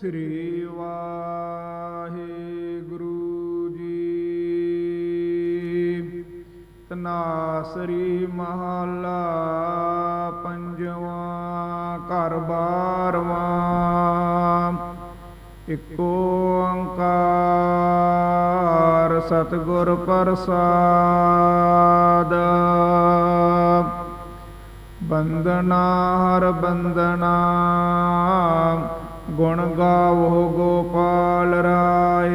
ਸ੍ਰੀ ਵਾਹਿਗੁਰੂ ਜੀ। ਤਨਾਸਰੀ ਮਹਲਾ ਪੰਜਵਾਂ, ਘਰ ਬਾਰਵਾਂ। ਇਕ ਓੰਕਾਰ ਸਤਿਗੁਰ ਪ੍ਰਸਾਦ। ਬੰਦਨਾ ਹਰ ਬੰਦਨਾ ਗੁਣ ਗਾਵੋ ਗੋਪਾਲ ਰਾਏ।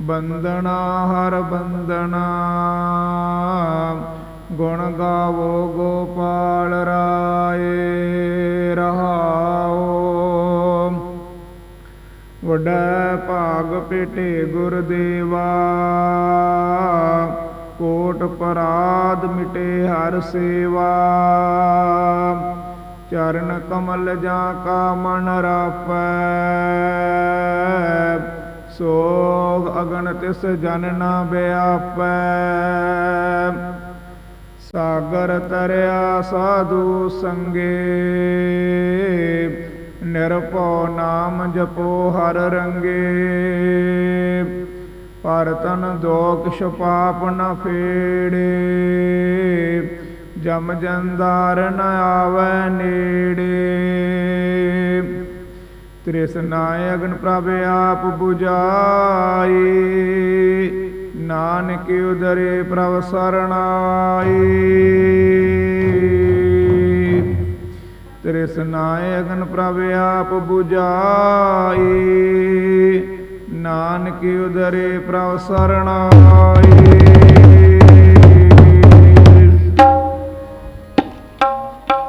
ਬੰਦਨਾ ਹਰ ਬੰਦਨਾ, ਗੁਣ ਗਾਵੋ ਗੋਪਾਲ ਰਾਏ, ਰਹਾਓ। ਵੱਡਾ ਭਾਗ ਪੇਟੇ ਗੁਰਦੇਵਾ, ਕੋਟ ਪਰਾਦ ਮਿਟੇ ਹਰ ਸੇਵਾ। ਚਰਨ ਕਮਲ ਜਾ ਕਾ ਮਨ ਰਾਪੈ। ਸੋਗ ਅਗਨ ਤਿਸ ਜਨ ਨਾ ਬਿਆਪੈ ਸਾਗਰ ਤਰਿਆ ਸਾਧੂ ਸੰਗੇ। ਨਿਰਭਉ ਨਾਮ ਜਪੋ ਹਰ ਰੰਗੇ। ਪਰਤਨ ਦੋਖ ਪਾਪ ਨ ਫੇੜੇ। ਜਮ ਜੰਦਾਰ ਨ ਆਵੈ ਨੇੜੇ। ਤ੍ਰਿਸ਼ਨਾਇ ਅਗਨ ਪ੍ਰਭ ਆਪ 부ਜਾਈ ਨਾਨਕ ਉਦਰੇ ਪ੍ਰਭ ਸਰਣਾਈ। ਤ੍ਰਿਸ਼ਨਾਇ ਅਗਨ ਪ੍ਰਭ ਆਪ 부ਜਾਈ ਨਾਨਕ ਉਦਰੇ ਪ੍ਰਭ ਸਰਣਾਈ। Thank you.